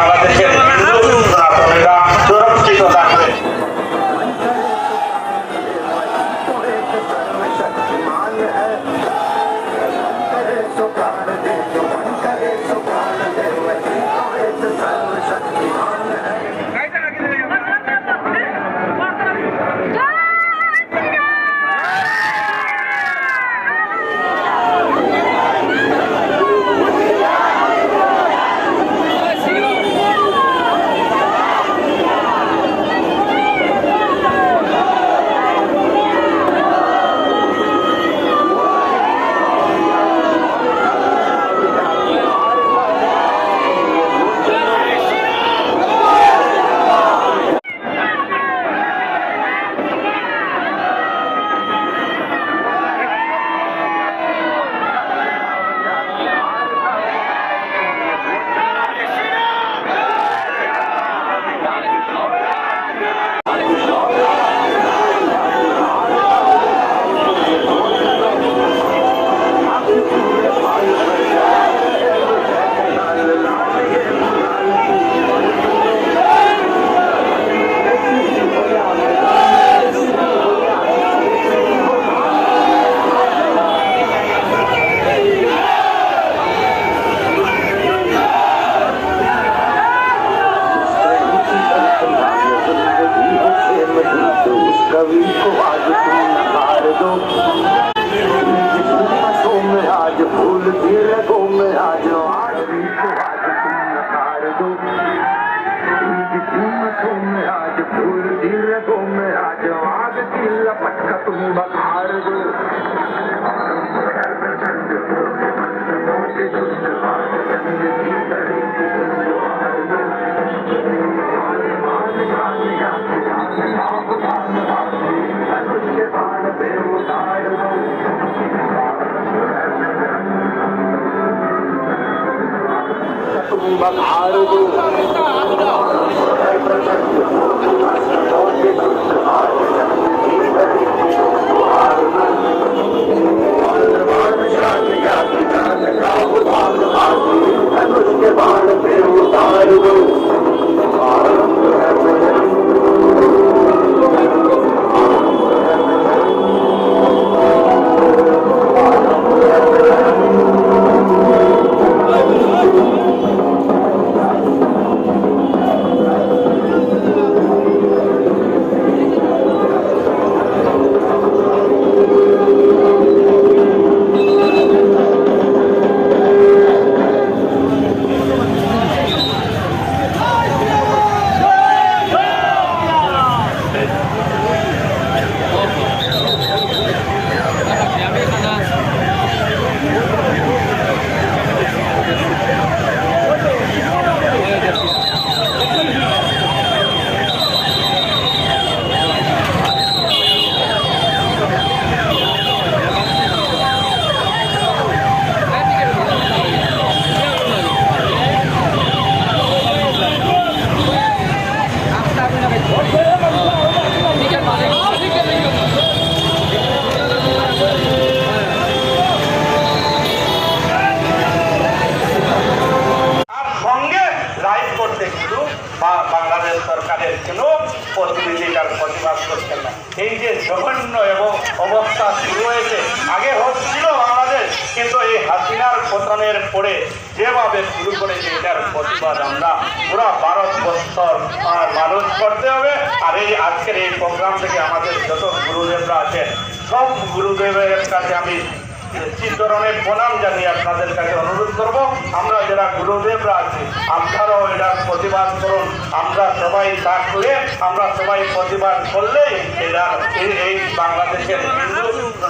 বাংলাদেশের হিন্দু आज फूल भी लगो में आज आग की लपट तुम बखार من عارضوا পরে যেভাবে শুরু করেছে এটার প্রতিবাদ আমরা পুরো ভারত বছর মানুষ করতে হবে। আর এই আজকের এই প্রোগ্রাম থেকে আমাদের যত গুরুদেবরা আছেন, সব গুরুদেবের কাছে আমি চিত্তরণের প্রণাম জানিয়ে আপনাদের কাছে অনুরোধ করব। আমরা যারা গুরুদেবরা আছি, আপনারাও এটার প্রতিবাদ করুন। আমরা সবাই থাকলে, আমরা সবাই প্রতিবাদ করলেই এই- এই বাংলাদেশের হিন্দু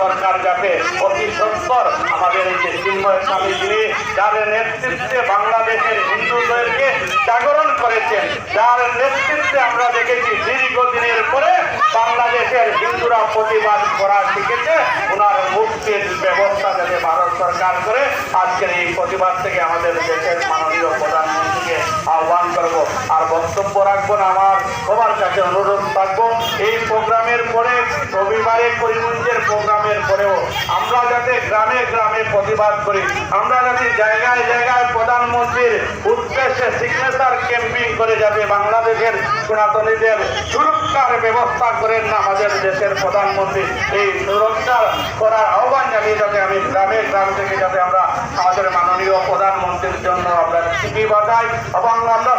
সরকার যাতে অতি সত্তর আমাদের এই যে চিন্ময় স্বামী যিনি যার নেতৃত্বে বাংলাদেশের হিন্দুদেরকে জাগরণ করেছেন, যার নেতৃত্বে আমরা দেখেছি দীর্ঘদিনের পরে বাংলাদেশের হিন্দুরা প্রতিবাদ করা শিখেছে। ওনার মুক্তির ব্যবস্থা যাতে ভারত সরকার করে, আজকের এই প্রতিবাদ থেকে আমাদের দেশের করব। আর বক্তব্য রাখব না, আমার সবার কাছে অনুরোধ থাকব, এই প্রোগ্রামের পরে, রবিবারে করিমগঞ্জের প্রোগ্রামের পরেও আমরা যাতে গ্রামে গ্রামে প্রতিবাদ করি, আমরা যাতে জায়গায় জায়গায় প্রধানমন্ত্রীর উদ্দেশ্যে সিগনেচার ক্যাম্পিং করে যাবে বাংলাদেশের সনাতনীদের সুরক্ষার ব্যবস্থা করেন না আমাদের দেশের প্রধানমন্ত্রী। এই সুরক্ষা করার আহ্বান জানিয়ে যাতে আমি গ্রামে গ্রাম থেকে যাতে আমরা আমাদের মাননীয় প্রধানমন্ত্রীর জন্য আমরা চিঠি বাজাই এবং আমরা